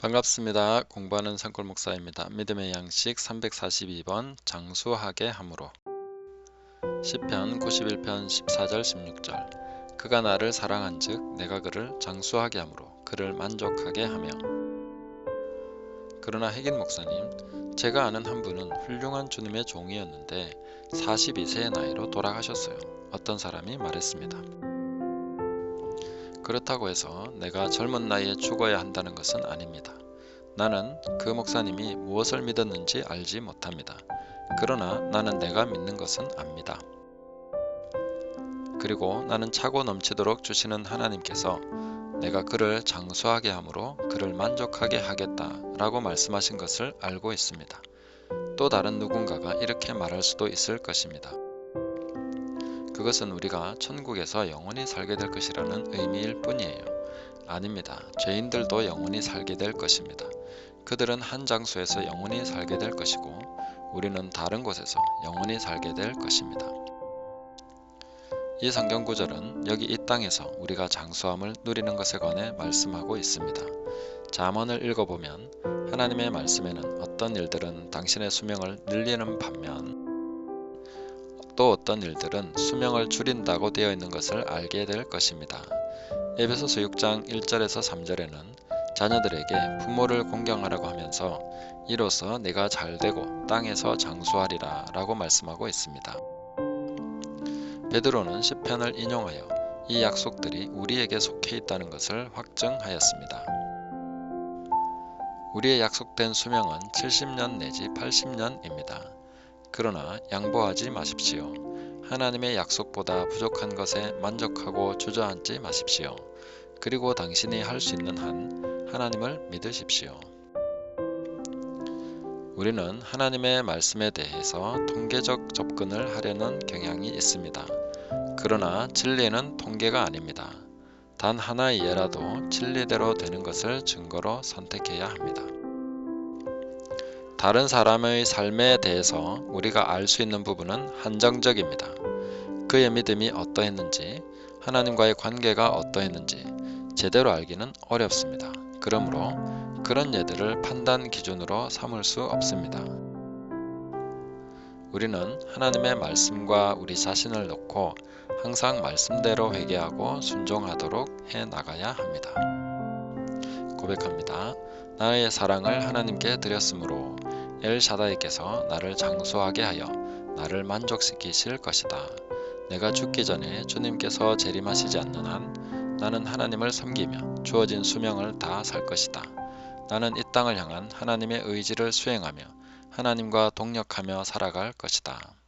반갑습니다. 공부하는 산골 목사입니다. 믿음의 양식 342번 장수하게 함으로 시편 91편 14절 16절 그가 나를 사랑한즉 내가 그를 장수하게 함으로 그를 만족하게 하며 그러나 핵인 목사님 제가 아는 한 분은 훌륭한 주님의 종이었는데 42세의 나이로 돌아가셨어요. 어떤 사람이 말했습니다. 그렇다고 해서 내가 젊은 나이에 죽어야 한다는 것은 아닙니다. 나는 그 목사님이 무엇을 믿었는지 알지 못합니다. 그러나 나는 내가 믿는 것은 압니다. 그리고 나는 차고 넘치도록 주시는 하나님께서 내가 그를 장수하게 함으로 그를 만족하게 하겠다 라고 말씀하신 것을 알고 있습니다. 또 다른 누군가가 이렇게 말할 수도 있을 것입니다. 그것은 우리가 천국에서 영원히 살게 될 것이라는 의미일 뿐이에요. 아닙니다. 죄인들도 영원히 살게 될 것입니다. 그들은 한 장소에서 영원히 살게 될 것이고 우리는 다른 곳에서 영원히 살게 될 것입니다. 이 성경 구절은 여기 이 땅에서 우리가 장수함을 누리는 것에 관해 말씀하고 있습니다. 잠언을 읽어보면 하나님의 말씀에는 어떤 일들은 당신의 수명을 늘리는 반면 또 어떤 일들은 수명을 줄인다고 되어 있는 것을 알게 될 것입니다. 에베소서 6장 1절에서 3절에는 자녀들에게 부모를 공경하라고 하면서 이로써 내가 잘되고 땅에서 장수하리라 라고 말씀하고 있습니다. 베드로는 시편을 인용하여 이 약속들이 우리에게 속해 있다는 것을 확증하였습니다. 우리의 약속된 수명은 70년 내지 80년입니다. 그러나 양보하지 마십시오. 하나님의 약속보다 부족한 것에 만족하고 주저앉지 마십시오. 그리고 당신이 할 수 있는 한 하나님을 믿으십시오. 우리는 하나님의 말씀에 대해서 통계적 접근을 하려는 경향이 있습니다. 그러나 진리는 통계가 아닙니다. 단 하나의 예라도 진리대로 되는 것을 증거로 선택해야 합니다. 다른 사람의 삶에 대해서 우리가 알 수 있는 부분은 한정적입니다. 그의 믿음이 어떠했는지, 하나님과의 관계가 어떠했는지 제대로 알기는 어렵습니다. 그러므로 그런 예들을 판단 기준으로 삼을 수 없습니다. 우리는 하나님의 말씀과 우리 자신을 놓고 항상 말씀대로 회개하고 순종하도록 해 나가야 합니다. 고백합니다. 나의 사랑을 하나님께 드렸으므로 엘샤다이께서 나를 장수하게 하여 나를 만족시키실 것이다. 내가 죽기 전에 주님께서 재림하시지 않는 한 나는 하나님을 섬기며 주어진 수명을 다 살 것이다. 나는 이 땅을 향한 하나님의 의지를 수행하며 하나님과 동력하며 살아갈 것이다.